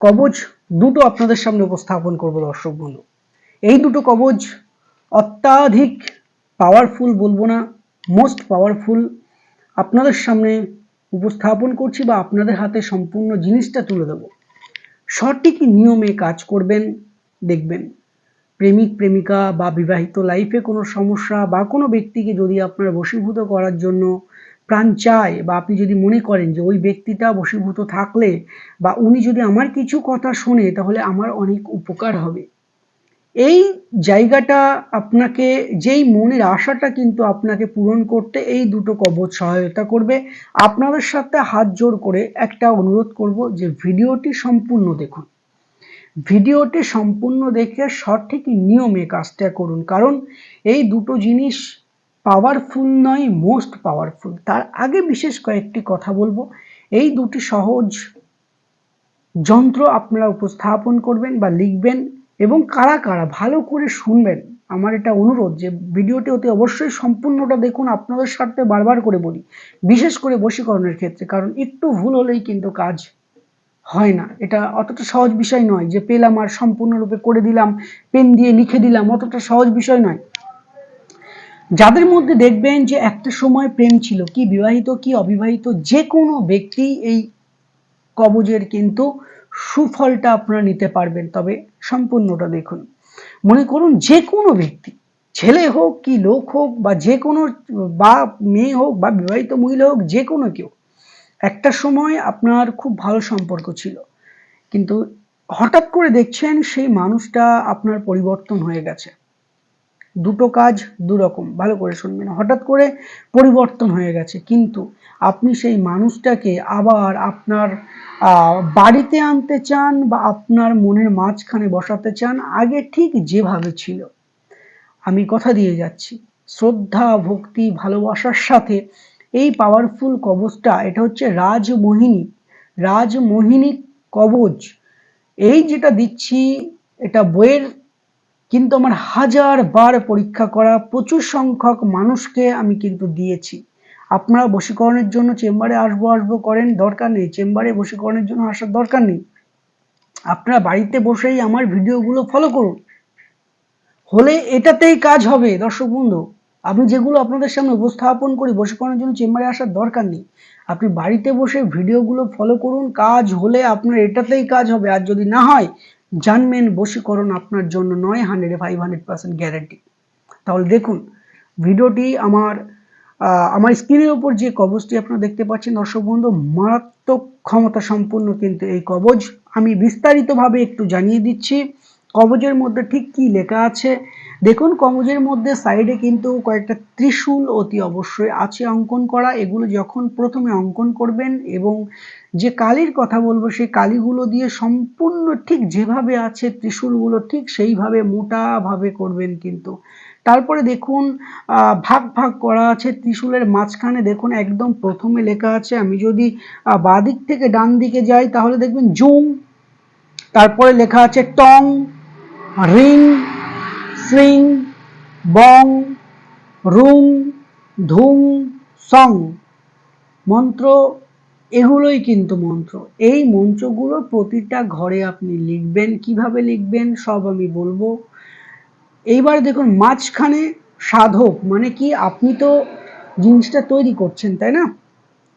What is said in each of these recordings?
কবচ দুটো আপনাদের সামনে উপস্থাপন করব, দর্শক বন্ধু। এই দুটো কবচ অত্যাধিক পাওয়ারফুল বলব না মোস্ট পাওয়ারফুল আপনাদের সামনে উপস্থাপন করছি বা আপনাদের হাতে সম্পূর্ণ জিনিসটা তুলে দেবো। সঠিক নিয়মে কাজ করবেন, দেখবেন। প্রেমিক, প্রেমিকা বা বিবাহিত লাইফে কোনো সমস্যা বা কোনো ব্যক্তিকে যদি আপনার বশীভূত করার জন্য প্রাণ চায় বা আপনি যদি মনে করেন যে ওই ব্যক্তিটা বশীভূত থাকলে বা উনি যদি আমার কিছু কথা শোনে, তাহলে আমার অনেক উপকার হবে। এই জায়গাটা আপনাকে, যেই মনের আশাটা কিন্তু আপনাকে পূরণ করতে এই দুটো কবচ সহায়তা করবে। আপনাদের সাথে হাত জোড় করে একটা অনুরোধ করব যে ভিডিওটি সম্পূর্ণ দেখুন। ভিডিওটি সম্পূর্ণ দেখে সঠিক নিয়মে কাজটা করুন। কারণ এই দুটো জিনিস পাওয়ারফুল নয় মোস্ট পাওয়ারফুল তার আগে বিশেষ কয়েকটি কথা বলব। এই দুটি সহজ যন্ত্র আপনারা উপস্থাপন করবেন বা লিখবেন এবং কারা কারা ভালো করে শুনবেন, আমার এটা অনুরোধ যে ভিডিওটি অতি অবশ্যই সম্পূর্ণটা দেখুন, আপনাদের স্বার্থে বারবার করে বলি, বিশেষ করে বশীকরণের ক্ষেত্রে, কারণ একটু ভুল হলেই কিন্তু কাজ হয় না। এটা অতটা সহজ বিষয় নয় যে পেলাম আর সম্পূর্ণরূপে করে দিলাম, পেন দিয়ে লিখে দিলাম, অতটা সহজ বিষয় নয়। যাদের মধ্যে দেখবেন যে একটা সময় প্রেম ছিল, কি বিবাহিত, কি অবিবাহিত, যে কোনো ব্যক্তি এই কবজের কিন্তু সুফলটা আপনারা নিতে পারবেন। তবে সম্পূর্ণটা দেখুন। মনে করুন যে কোনো ব্যক্তি, ছেলে হোক কি লোক হোক বা যে কোনো, বা মেয়ে হোক বা বিবাহিত মহিলা হোক, যে কোনো কেউ, একটা সময় আপনার খুব ভালো সম্পর্ক ছিল। কিন্তু হঠাৎ করে দেখছেন সেই মানুষটা আপনার পরিবর্তন হয়ে গেছে। দুটো কাজ দুরকম, ভালো করে শুনবেন। হঠাৎ করে পরিবর্তন হয়ে গেছে। কিন্তু আপনি সেই মানুষটাকে আবার আপনার বাড়িতে আনতে চান বা আপনার মনের মাঝখানে বসাতে চান, আগে ঠিক যেভাবে ছিল। আমি কথা দিয়ে যাচ্ছি। শ্রদ্ধা, ভক্তি, ভালোবাসার সাথে এই পাওয়ারফুল কবচটা, এটা হচ্ছে রাজমোহিনী। রাজমোহিনী কবচ। এই যেটা দিচ্ছি, এটা বইয়ের কিন্তু আমার হাজার বার পরীক্ষা করা প্রচুর সংখ্যক মানুষকে আমি কিন্তু দিয়েছি। আপনারা বশীকরণের জন্য চেম্বারে আসব আসব করেন, দরকার নেই। চেম্বারে বশীকরণের জন্য আসার দরকার নেই। আপনারা বাড়িতে বসেই আমার ভিডিওগুলো ফলো করুন। হলে এটাতেই কাজ হবে, দর্শক বন্ধু। আমি যেগুলো আপনাদের সামনে উপস্থাপন করি, বশীকরণের জন্য চেম্বারে আসার দরকার নেই। আপনি বাড়িতে বসে ভিডিওগুলো ফলো করুন, কাজ হলে আপনার এটাতেই কাজ হবে। আর যদি না হয় জানবেন বশীকরণ আপনার জন্য নয় hundred five hundred percent guarantee তাহলে দেখুন, ভিডিওটি আমার আমার স্ক্রিনের উপর যে কবচটি আপনারা দেখতে পাচ্ছেন, দর্শক বন্ধু, মারাত্মক ক্ষমতা সম্পূর্ণ কিন্তু এই কবজ। আমি বিস্তারিতভাবে একটু জানিয়ে দিচ্ছি, কবজের মধ্যে ঠিক কি লেখা আছে? দেখুন, কবজের মধ্যে সাইডে কিন্তু কয়েকটা ত্রিশূল অতি অবশ্যই আছে অঙ্কন করা। এগুলো যখন প্রথমে অঙ্কন করবেন এবং যে কালির কথা বলব, সেই কালিগুলো দিয়ে সম্পূর্ণ ঠিক যেভাবে আছে, ত্রিশূলগুলো ঠিক সেইভাবে মোটাভাবে করবেন কিন্তু। তারপরে দেখুন ভাগ ভাগ করা আছে ত্রিশূলের মাঝখানে। দেখুন, একদম প্রথমে লেখা আছে, আমি যদি বাদিক থেকে ডান দিকে যাই, তাহলে দেখবেন জুম। তারপরে লেখা আছে টং, রিং শ্রিং বং, রুং, ধুং, সং। মন্ত্র এগুলোই কিন্তু মন্ত্র। এই মন্ত্রগুলো প্রতিটা ঘরে আপনি লিখবেন, কীভাবে লিখবেন, সব আমি বলব। এইবার দেখুন, মাঝখানে সাধক মানে কি, আপনি তো জিনিসটা তৈরি করছেন, তাই না?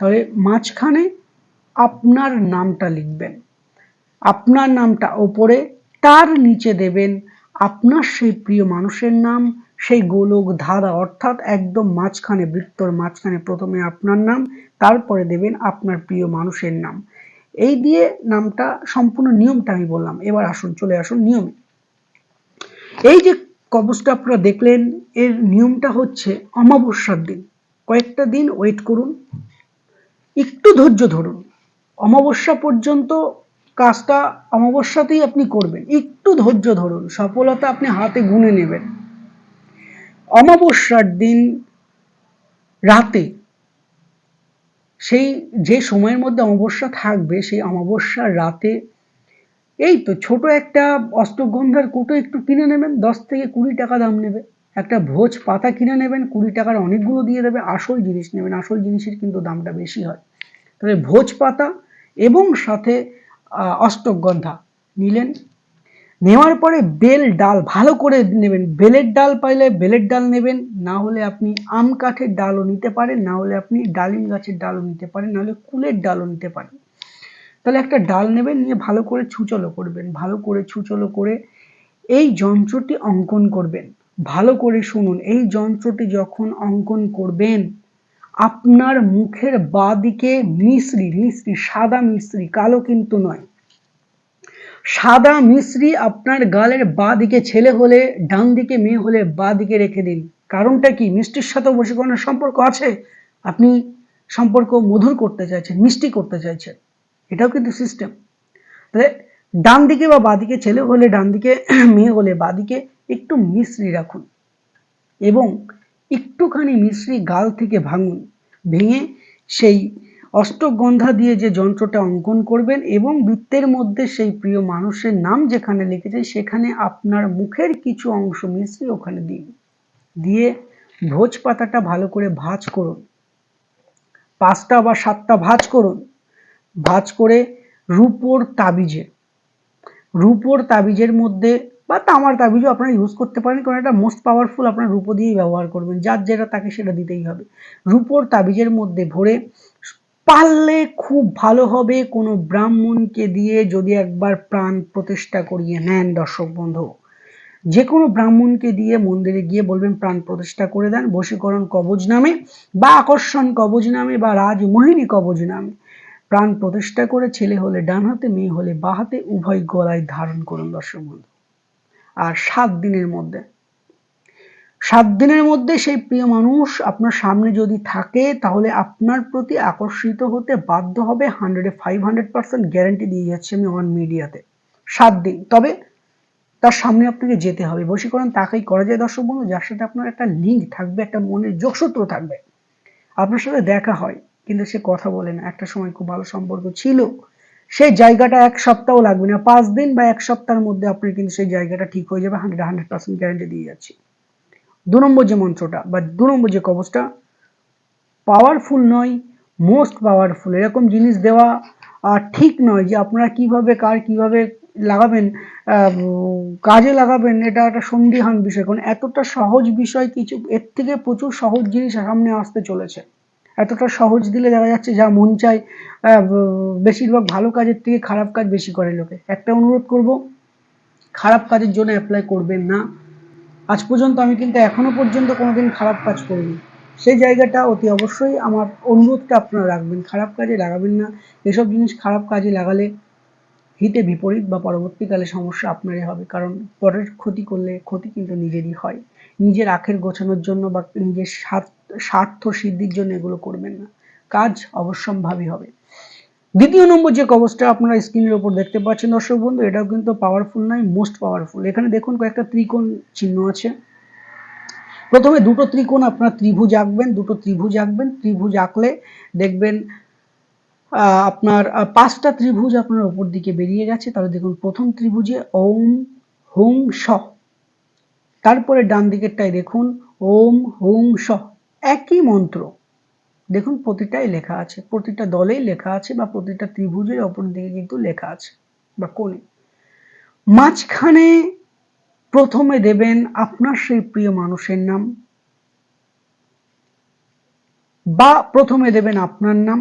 তাহলে মাঝখানে আপনার নামটা লিখবেন। আপনার নামটা ওপরে, তার নিচে দেবেন আপনার সেই প্রিয় মানুষের নাম সেই গোলক ধারা অর্থাৎ একদম মাঝখানে, বৃত্তর মাঝখানে প্রথমে আপনার নাম, তারপরে দেবেন আপনার প্রিয় মানুষের নাম। এই দিয়ে নামটা, সম্পূর্ণ নিয়মটা আমি বললাম। এবার আসুন, চলে আসুন নিয়মে। এই যে কবচটা আপনারা দেখলেন, এর নিয়মটা হচ্ছে অমাবস্যার দিন। কয়েকটা দিন ওয়েট করুন। একটু ধৈর্য ধরুন। অমাবস্যা পর্যন্ত কাজটা অমাবস্যাতেই আপনি করবেন। একটু ধৈর্য ধরুন। সফলতা আপনি হাতে গুনে নেবেন। অমাবস্যার দিন রাতে সেই যে সময়ের মধ্যে অমাবস্যা থাকবে, সেই অমাবস্যার রাতে এই তো ছোট একটা অষ্টগন্ধার কুটো একটু কিনে নেবেন, দশ থেকে কুড়ি টাকা দাম নেবে। একটা ভোজ পাতা কিনে নেবেন, কুড়ি টাকার অনেকগুলো দিয়ে দেবে, আসল জিনিস নেবেন, আসল জিনিসের কিন্তু দামটা বেশি হয়। তাহলে ভোজ পাতা এবং সাথে অষ্টগন্ধা নিলেন। নেওয়ার পরে বেল ডাল ভালো করে নেবেন। বেলের ডাল পাইলে বেলের ডাল নেবেন, না হলে আপনি আম কাঠের ডালও নিতে পারেন, না হলে আপনি ডালিম গাছের ডালও নিতে পারেন, না হলে কুলের ডালও নিতে পারেন। তাহলে একটা ডাল নেবেন, নিয়ে ভালো করে ছুচলো করবেন, ভালো করে ছুচলো করে এই যন্ত্রটি অঙ্কন করবেন। ভালো করে শুনুন, এই যন্ত্রটি যখন অঙ্কন করবেন, আপনার মুখের বাঁদিকে মিশ্রি মিশ্রি, সাদা মিশ্রি, কালো কিন্তু নয়। সাদা মিশ্রি আপনার গালের বাঁ দিকে ছেলে হলে ডান দিকে মেয়ে হলে বাঁ দিকে রেখে দিন। কারণটা কি? মিষ্টির সাথে বশীকরণের সম্পর্ক আছে? আপনি সম্পর্ক মধুর করতে চাইছেন, মিষ্টি করতে চাইছেন। এটাও কিন্তু সিস্টেম তাহলে ডান দিকে বা বাদিকে ছেলে হলে ডান দিকে মেয়ে হলে বাদিকে একটু মিশ্রি রাখুন। এবং একটুখানি মিশ্রি গাল থেকে ভাঙুন। ভেঙে সেই অষ্টগন্ধা দিয়ে যে যন্ত্রটা অঙ্কন করবেন এবং বৃত্তের মধ্যে সেই প্রিয় মানুষের নাম যেখানে লিখেছে সেখানে আপনার মুখের কিছু অংশ মিশ্রি ওখানে দিন। দিয়ে ভোজ পাতাটা ভালো করে ভাঁজ করুন। পাঁচটা বা সাতটা ভাঁজ করুন। ভাঁজ করে রূপোর তাবিজে। রূপোর তাবিজের মধ্যে বা তামার তাবিজও আপনারা ইউজ করতে পারেন, কারণ এটা মোস্ট পাওয়ারফুল আপনারা রূপো দিয়েই ব্যবহার করবেন। যার যেটা তাকে সেটা দিতেই হবে। রূপোর তাবিজের মধ্যে ভরে পারলে খুব ভালো হবে কোনো ব্রাহ্মণকে দিয়ে যদি একবার প্রাণ প্রতিষ্ঠা করিয়ে নেন দর্শক বন্ধু। যে কোনো ব্রাহ্মণকে দিয়ে মন্দিরে গিয়ে বলবেন প্রাণ প্রতিষ্ঠা করে দেন, বশীকরণ কবজ নামে বা আকর্ষণ কবজ নামে বা রাজমোহিনী কবজ নামে। প্রাণ প্রতিষ্ঠা করে ছেলে হলে ডান হাতে, মেয়ে হলে বা হাতে উভয় গলায় ধারণ করুন দর্শক বন্ধু। আর সাত দিনের মধ্যে সাত দিনের মধ্যে সেই প্রিয় মানুষ আপনার সামনে যদি থাকে, তাহলে আপনার প্রতি আকর্ষিত হতে বাধ্য হবে হান্ড্রেডে ফাইভ হান্ড্রেড পার্সেন্ট গ্যারান্টি দিয়ে যাচ্ছি আমি অন মিডিয়াতে সাত দিন। তবে তার সামনে আপনাকে যেতে হবে। বশীকরণ তাকেই করা যায়। দর্শক বন্ধু, যার সাথে আপনার একটা লিঙ্ক থাকবে, একটা মনের যোগসূত্র থাকবে, আপনার সাথে দেখা হয়। কিন্তু সে কথা বলে না। একটা সময় খুব ভালো সম্পর্ক ছিল। সেই জায়গাটা এক সপ্তাহ লাগবে না। পাঁচ দিন বা এক সপ্তাহের মধ্যে আপনার কিন্তু সেই জায়গাটা ঠিক হয়ে যাবে। হান্ড্রেড হান্ড্রেড পার্সেন্ট গ্যারান্টি দিয়ে যাচ্ছি। দু নম্বর যে মন্ত্রটা বা দু নম্বর যে কবচটা পাওয়ারফুল নয় মোস্ট পাওয়ারফুল এরকম জিনিস দেওয়া আহ, ঠিক নয় যে আপনারা কীভাবে কার কীভাবে লাগাবেন কাজে লাগাবেন এটা একটা সন্দিহান বিষয়। কারণ এতটা সহজ বিষয় কিছু এর থেকে প্রচুর সহজ জিনিস সামনে আসতে চলেছে। এতটা সহজ দিলে দেখা যাচ্ছে যা মন চায় বেশিরভাগ ভালো কাজের থেকে খারাপ কাজ বেশি করে লোকে। একটা অনুরোধ করব খারাপ কাজের জন্য অ্যাপ্লাই করবেন না। আজ পর্যন্ত আমি কিন্তু এখনও পর্যন্ত কোনোদিন খারাপ কাজ করিনি। সেই জায়গাটা অতি অবশ্যই আমার অনুরোধটা আপনারা রাখবেন। খারাপ কাজে লাগাবেন না। এসব জিনিস খারাপ কাজে লাগালে হিতে বিপরীত বা পরবর্তীকালে সমস্যা আপনারই হবে। কারণ পরের ক্ষতি করলে ক্ষতি কিন্তু নিজেরই হয়। নিজের আখের গোছানোর জন্য বা নিজের স্বার্থ স্বার্থ সিদ্ধির জন্য এগুলো করবেন না। কাজ অবশ্যম্ভাবী হবে। দ্বিতীয় নম্বর যে কবচটা আপনারা স্ক্রিনের ওপর দেখতে পাচ্ছেন, দর্শক বন্ধু, এটাও কিন্তু পাওয়ারফুল নয় মোস্ট পাওয়ারফুল এখানে দেখুন কয়েকটা ত্রিকোণ চিহ্ন আছে। প্রথমে দুটো ত্রিকোণ আপনার ত্রিভুজ আঁকবেন, দুটো ত্রিভুজ আঁকবেন। ত্রিভুজ আঁকলে দেখবেন আপনার পাঁচটা ত্রিভুজ আপনার ওপর দিকে বেরিয়ে গেছে। তাহলে দেখুন, প্রথম ত্রিভুজে ওম, হুং স তারপরে ডান দিকেরটাই দেখুন, ওম, হুং স একই মন্ত্র। দেখুন, প্রতিটাই লেখা আছে। প্রতিটা দলেই লেখা আছে বা প্রতিটা ত্রিভুজের অপর দিকে কিন্তু লেখা আছে বা কোণে। মাঝখানে প্রথমে দেবেন আপনার সেই প্রিয় মানুষের নাম বা প্রথমে দেবেন আপনার নাম,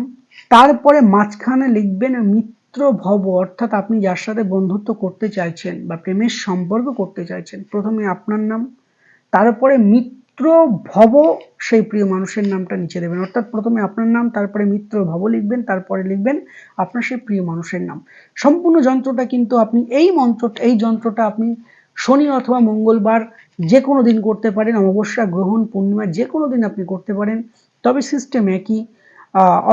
তারপরে মাঝখানে লিখবেন মিত্র ভব, অর্থাৎ আপনি যার সাথে বন্ধুত্ব করতে চাইছেন বা প্রেমের সম্পর্ক করতে চাইছেন, প্রথমে আপনার নাম, তারপরে মিত্র ভব, সেই প্রিয় মানুষের নামটা নিচে দেবেন। অর্থাৎ প্রথমে আপনার নাম, তারপরে মিত্র ভব লিখবেন, তারপরে লিখবেন আপনার সেই প্রিয় মানুষের নাম। সম্পূর্ণ যন্ত্রটা কিন্তু আপনি এই মন্ত্র, এই যন্ত্রটা আপনি শনি অথবা মঙ্গলবার যে কোনো দিন করতে পারেন, অমাবস্যা, গ্রহণ, পূর্ণিমা যে কোনো দিন আপনি করতে পারেন। তবে সিস্টেম একই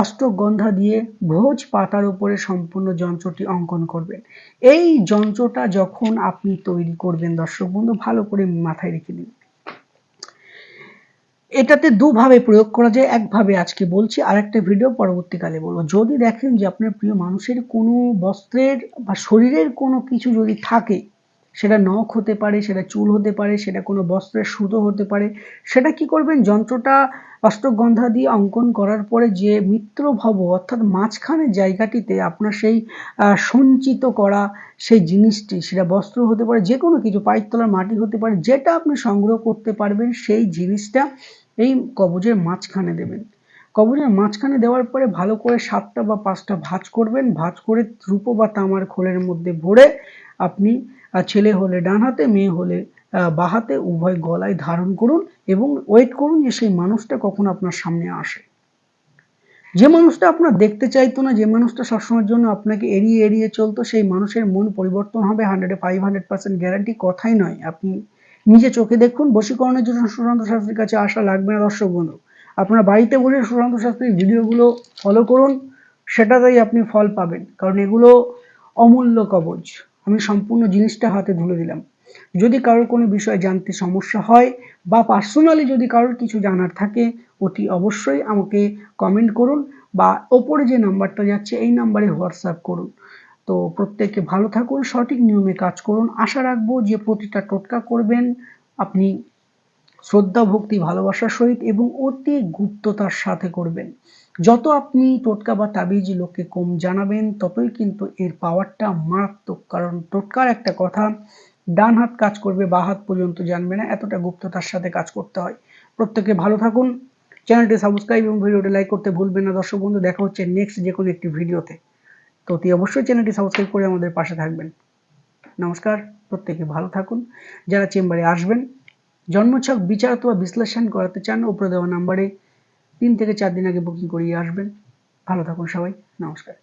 অষ্টগন্ধা দিয়ে ভোজ পাতার উপরে সম্পূর্ণ যন্ত্রটি অঙ্কন করবেন। এই যন্ত্রটা যখন আপনি তৈরি করবেন দর্শক বন্ধু, ভালো করে মাথায় রেখে দিন এটাতে দুভাবে প্রয়োগ করা যায়, একভাবে আজকে বলছি আর একটা ভিডিও পরবর্তীকালে বলব। যদি দেখেন যে আপনার প্রিয় মানুষের কোনো বস্ত্রের বা শরীরের কোনো কিছু যদি থাকে, সেটা নখ হতে পারে, সেটা চুল হতে পারে, সেটা কোনো বস্ত্রের সুতো হতে পারে, সেটা কি করবেন? যন্ত্রটা অষ্টগন্ধা দিয়ে অঙ্কন করার পরে যে মিত্রভব, অর্থাৎ মাঝখানের জায়গাটিতে আপনার সেই সঞ্চিত করা সেই জিনিসটি, সেটা বস্ত্র হতে পারে যে কোনো কিছু, পায়ের তলার মাটি হতে পারে, যেটা আপনি সংগ্রহ করতে পারবেন, সেই জিনিসটা এই কবজের মাঝখানে দেবেন। কবজের মাঝখানে দেওয়ার পরে ভালো করে সাতটা বা পাঁচটা ভাঁজ করবেন। ভাঁজ করে রূপো বা তামার খোলের মধ্যে ভরে আপনি ছেলে হলে ডান হাতে মেয়ে হলে আহ, বাঁ হাতে উভয় গলায় ধারণ করুন এবং ওয়েট করুন যে সেই মানুষটা কখন আপনার সামনে আসে। যে মানুষটা আপনার দেখতে চাইতো না যে মানুষটা সবসময়ের জন্য আপনাকে এড়িয়ে এড়িয়ে চলতো সেই মানুষের মন পরিবর্তন হবে। হান্ড্রেডে ফাইভ হান্ড্রেড পার্সেন্ট গ্যারান্টি কথাই নয়। আপনি নিজে চোখে দেখুন, বশীকরণের জন্য সুশান্ত শাস্ত্রীর কাছে আসা লাগবে না, দর্শক বন্ধু। আপনারা বাড়িতে বসে সুশান্ত শাস্ত্রীর ভিডিওগুলো ফলো করুন, সেটাতেই আপনি ফল পাবেন। কারণ এগুলো অমূল্য কবচ। আমি সম্পূর্ণ জিনিসটা হাতে ধুলে দিলাম। যদি কারোর কোনো বিষয় জানতে সমস্যা হয় বা পার্সোনালি যদি কারোর কিছু জানার থাকে, অতি অবশ্যই আমাকে কমেন্ট করুন বা ওপরে যে নাম্বারটা যাচ্ছে, এই নাম্বারে হোয়াটসঅ্যাপ করুন। তো প্রত্যেকে ভালো থাকুন, সঠিক নিয়মে কাজ করুন। আশা রাখব যে প্রতিটা টোটকা করবেন। আপনি শ্রদ্ধা, ভক্তি, ভালোবাসার সহিত এবং অতি গুপ্ততার সাথে করবেন। যত আপনি টোটকা বা তাবিজ লোককে কম জানাবেন, ততই কিন্তু এর পাওয়ারটা মারাত্মক। কারণ টোটকার একটা কথা, ডান হাত কাজ করবে, বা হাত পর্যন্ত জানবে না। এতটা গুপ্ততার সাথে কাজ করতে হয়। প্রত্যেকে ভালো থাকুন। চ্যানেলটি সাবস্ক্রাইব এবং ভিডিওটি লাইক করতে ভুলবেন না। দর্শক বন্ধু, দেখা হচ্ছে নেক্সট যে কোনো একটি ভিডিওতে। তো অতি অবশ্যই চ্যানেলটি সাবস্ক্রাইব করে আমাদের পাশে থাকবেন। নমস্কার, প্রত্যেকে ভালো থাকুন। যারা চেম্বারে আসবেন, জন্মছক বিচার অথবা বিশ্লেষণ করাতে চান, উপরে দেওয়া নাম্বারে তিন থেকে চার দিন আগে বুকিং করিয়ে আসবেন। ভালো থাকুন সবাই। নমস্কার।